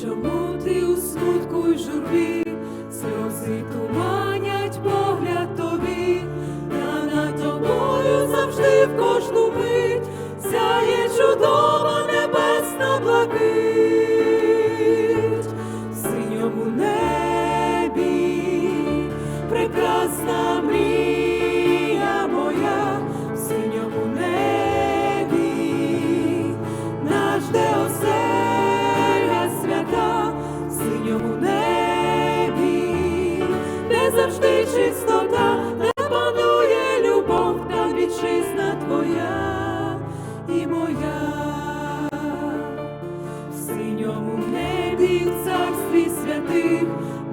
чому ти у смутку й журбі, сльози туманять погляд тобі, та над тобою завжди в кожну мить. Сяє чудова небесна блакить чистота, де панує любов, там вітчизна твоя і моя. В синьому небі, в царстві святих,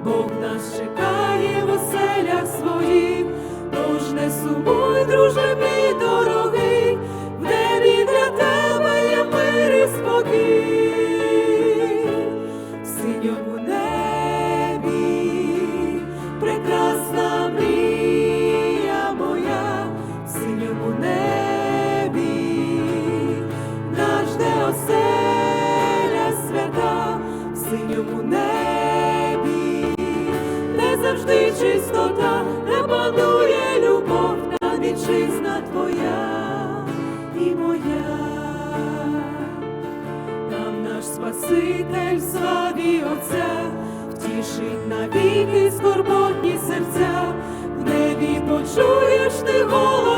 Бог нас чекає в оселях своїх, тож не сумуй, оселя свята в синьому небі, де завжди чистота, де панує любов, та вітчизна твоя і моя, там наш Спаситель славі Отця, втішить навіки скорботні серця, в небі почуєш ти голос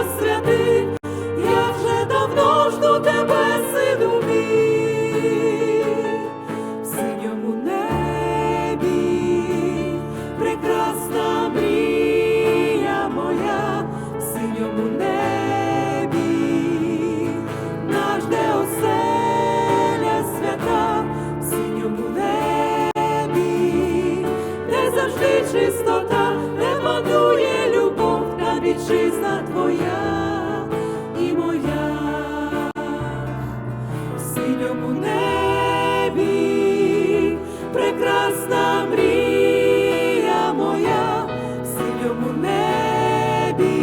вітчизна твоя і моя. В синьому небі, прекрасна мрія моя, в синьому небі,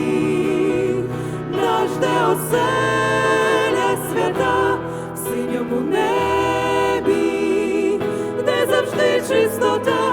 наш де оселя свята, в синьому небі, де завжди чистота,